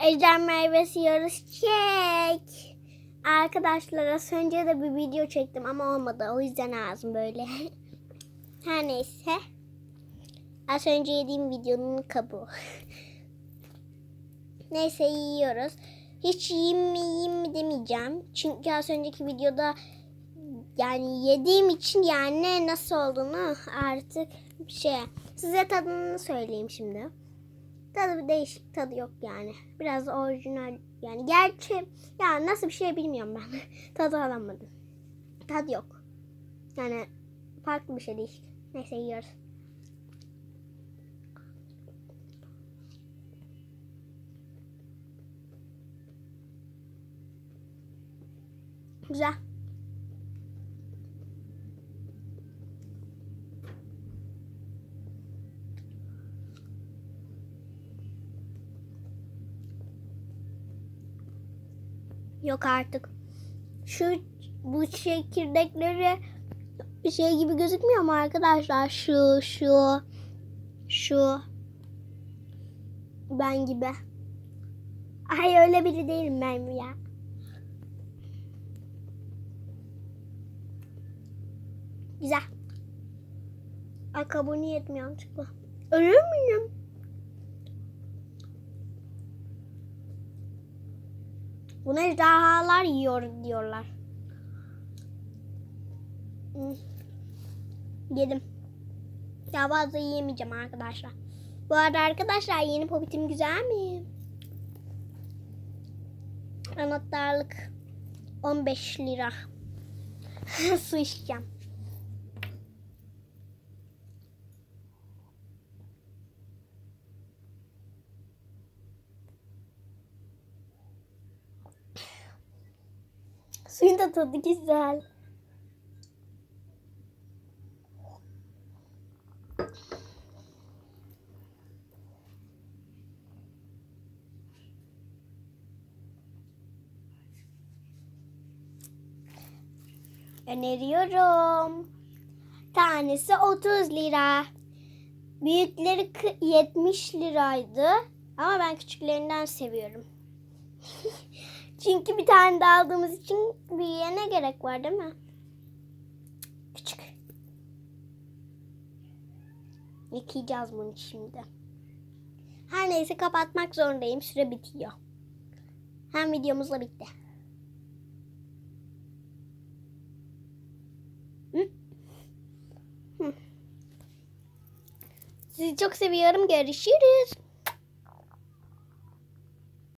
Ejder meyvesi yarış çek. Arkadaşlar az önce de bir video çektim ama olmadı. O yüzden ağzım böyle. Her neyse. Az önce yediğim videonun kabuğu. neyse yiyoruz. Hiç yiyeyim mi yiyeyim mi demeyeceğim. Çünkü az önceki videoda yani yediğim için yani nasıl olduğunu artık şey size tadını söyleyeyim şimdi. Tadı bir değişik tadı yok yani. Biraz orijinal yani gerçi ya nasıl bir şey bilmiyorum ben. tadı alamadım. Tadı yok. Yani farklı bir şey değişik. Neyse yiyoruz. Güzel. Yok artık. Şu bu çekirdekleri bir şey gibi gözükmüyor mu arkadaşlar? Şu şu şu ben gibi. Ay öyle biri değilim ben ya. Güzel. Ay kabuğunu yedim yanlışlıkla. Ölür müyüm? Bunu ejderhalar yiyor diyorlar. Hmm. Yedim. Daha fazla yiyemeyeceğim arkadaşlar. Bu arada arkadaşlar yeni popitim güzel mi? Anahtarlık 15 lira. Su içeceğim. Suyun da tadı güzel. Öneriyorum. Tanesi 30 lira. Büyükleri kı- 70 liraydı. Ama ben küçüklerinden seviyorum. Çünkü bir tane daha aldığımız için büyüyene gerek var değil mi? Küçük. Yıkayacağız bunu şimdi. Her neyse kapatmak zorundayım. Süre bitiyor. Hem videomuz da bitti. Sizi çok seviyorum. Görüşürüz.